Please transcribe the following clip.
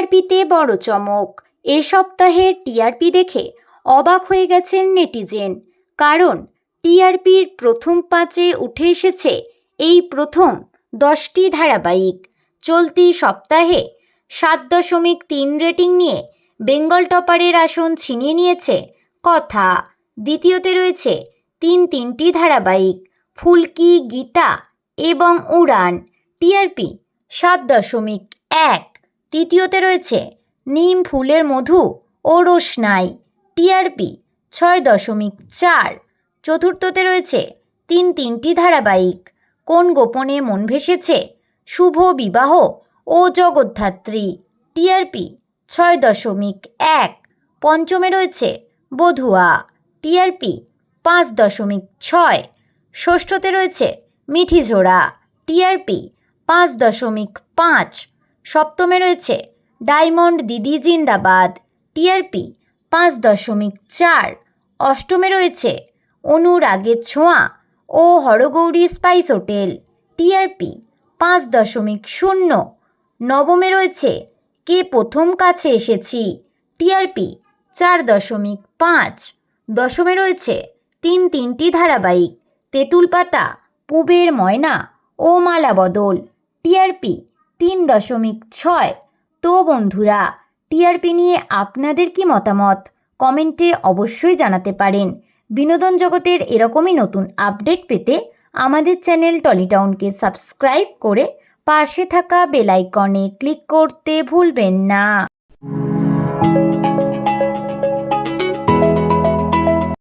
টিআরপিতে বড় চমক। এ সপ্তাহের টিআরপি দেখে অবাক হয়ে গেছেন নেটিজেন। কারণ টিআরপির প্রথম পাঁচে উঠে এসেছে এই প্রথম দশটি ধারাবাহিক। চলতি সপ্তাহে সাত দশমিক তিন রেটিং নিয়ে বেঙ্গল টপারের আসন ছিনিয়ে নিয়েছে কথা। দ্বিতীয়তে রয়েছে তিন তিনটি ধারাবাহিক, ফুলকি, গীতা এবং উড়ান। টিআরপি সাত দশমিক এক। তৃতীয়তে রয়েছে, নিম ফুলের মধু ও রোশনাই টিআরপি ছয় দশমিক চার। চতুর্থতে রয়েছে, তিন তিনটি ধারাবাহিক, কোন গোপনে মন ভেসেছে, শুভ বিবাহ ও জগদ্ধাত্রী টিআরপি ছয় দশমিক এক। পঞ্চমে রয়েছে, বধুয়া টিআরপি পাঁচ দশমিক ছয়। ষষ্ঠতে রয়েছে, মিঠিঝোড়া টিআরপি পাঁচ দশমিক পাঁচ। সপ্তমে রয়েছে ডায়মন্ড দিদি জিন্দাবাদ, টিআরপি পাঁচ দশমিক চার। অষ্টমে রয়েছে অনুরাগের ছোঁয়া ও হরগৌরী স্পাইস হোটেল, টিআরপি পাঁচ দশমিক শূন্য। নবমে রয়েছে কে প্রথম কাছে এসেছি, টিআরপি চার দশমিক পাঁচ। দশমে রয়েছে তিন তিনটি ধারাবাহিক তেঁতুল পাতা পুবের ময়না ও মালা বদল টিআরপি তিন দশমিক ছয়। তো বন্ধুরা, টিআরপি নিয়ে আপনাদের কি মতামত? কমেন্টে অবশ্যই জানাতে পারেন। বিনোদন জগতের এরকমই নতুন আপডেট পেতে আমাদের চ্যানেল টলিটাউনকে সাবস্ক্রাইব করে পাশে থাকা বেলাইকনে ক্লিক করতে ভুলবেন না।